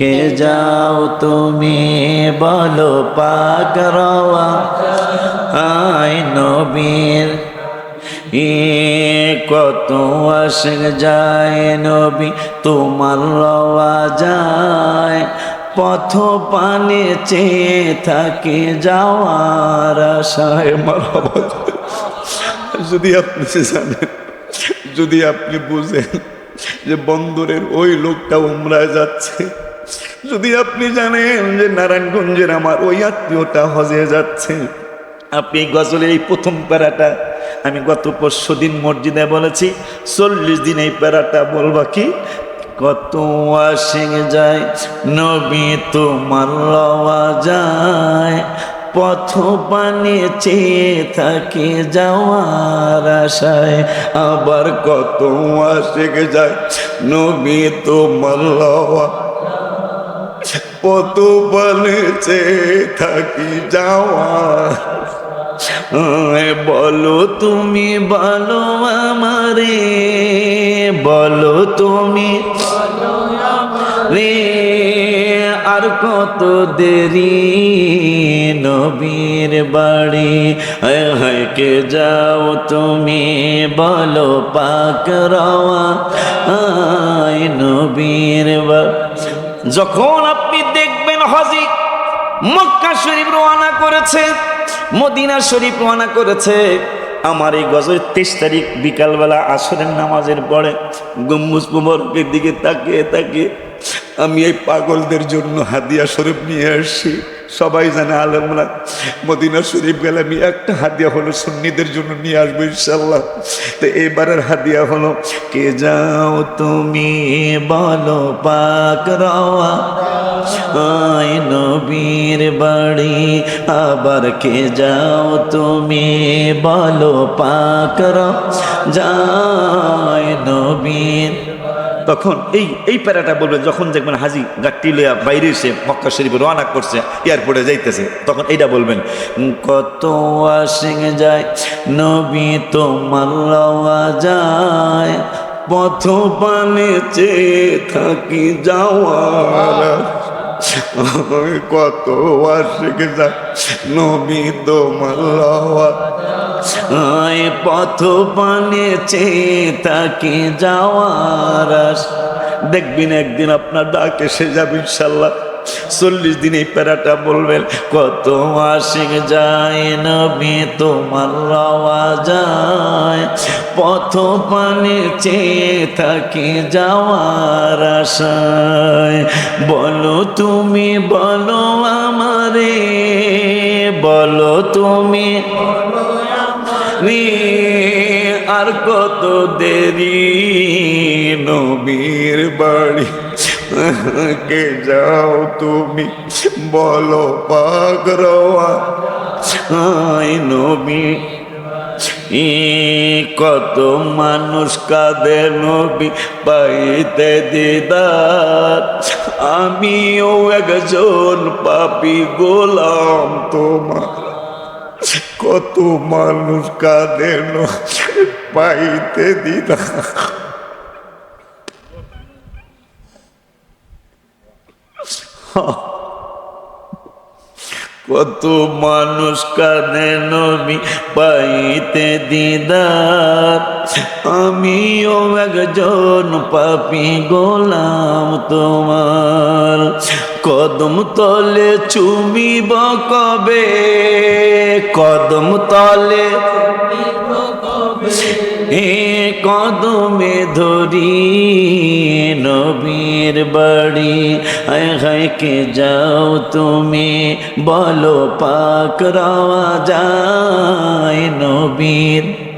কে যাও তুমি, বলো পাক রওয়া আয় নবীর। এ কত আশেক যায় নবী, তোমার রওয়া যায়। পথ পানে চেয়ে থাকে যাওয়ার আশায় মারহাবা যদি আপনি জানেন, যদি আপনি বুঝেন যে বন্দরের ওই লোকটা উমরায় যাচ্ছে যদি আপনি জানেন যে নারায়ণগঞ্জের আমার ওই আত্মীয়টা হজে যাচ্ছে, আপনি এই গজলের এই প্রথম প্যারাটা, আমি গত পরশু দিন মসজিদে বলেছি, চল্লিশ দিন এই প্যারাটা বলবা কি? কত আসিং যায়, নবী তোমার লওয়া যায়, পথ পানে চেয়ে থাকে যাওয়ার আশায়, আবার কত আশেক যায়, নবী তোমার লওয়া কত বলেছে থাকি যাওয়া। বলো তুমি, বলো আমারে, বলো তুমি রে আর কত দেরি নবীর বাড়ি? হায় হায় কে যাও তুমি, বলো পাক রওয়া। নবীর বা- যখন আপনি দেখবেন হজি মক্কা শরীফ রোয়ানা করেছে, মদিনা শরীফ রোয়ানা করেছে, আমার এই গজ তেইশ তারিখ বিকালবেলা আসরের নামাজের পরে গম্বুজ মুবারকের দিকে তাকিয়ে তাকিয়ে আমি এই পাগলদের জন্য হাদিয়া শরীফ নিয়ে আসছি। সবাই জানে আলমরা মদিনা শরীফ গেলে আমি একটা হাদিয়া হলো সুন্নিদের জন্য নিয়ে আসব ইনশাল্লাহ তো এবারের হাদিয়া হলো, কে যাও তুমি বলো পাক আয় নবীর বাড়ি, আবার কে যাও তুমি বলো পাক যায় নবীর তখন এই এই প্যারাটা বলবে, যখন দেখবেন হাজি গাট্টি লইয়া বাইরে এসে মক্কা শরীফে রওনা করছে, এয়ারপোর্টে যাইতেছে, তখন এইটা বলবেন কত আসিং যায়, নবী তোমার রওয়া যায়, পথ পানে চেয়ে থাকি যাওয়ার। কত আশেক যায়, নবী তোমার লওয়া পথ পানে তাকে যাওয়ার দেখবেন একদিন আপনার ডাক এসে যাবে ইনশাল্লাহ। চল্লিশ দিন এই প্যারাটা বলবেন, কত আশিক যায় নবী, তোমার রওয়া যায়। পথ পানে চেয়ে থাকি যাওয়ার আশায়। বলো তুমি, বলো আমারে, বলো তুমি আর কত দেরি নবীর বাড়ি? কে যাও তুমি? বলো পাক রওয়া আয় নবী, ই কত মানুষ কাঁদে নবী, পাইতে দিদার। আমিও একজন পাপি গোলাম তোমার। কত মানুষ কাঁদেন পাইতে দিদা কত মানুষ কানে নবী, পাইতে দিদার আমিও একজন পাপি গোলাম তোমার। কদম তলে চুমিব কবে? কদম তলে এ কদমে ধরি নবীর বাড়ি। আয় হায় যাও তুমি বলো পাক রাওয়া যায় নবীর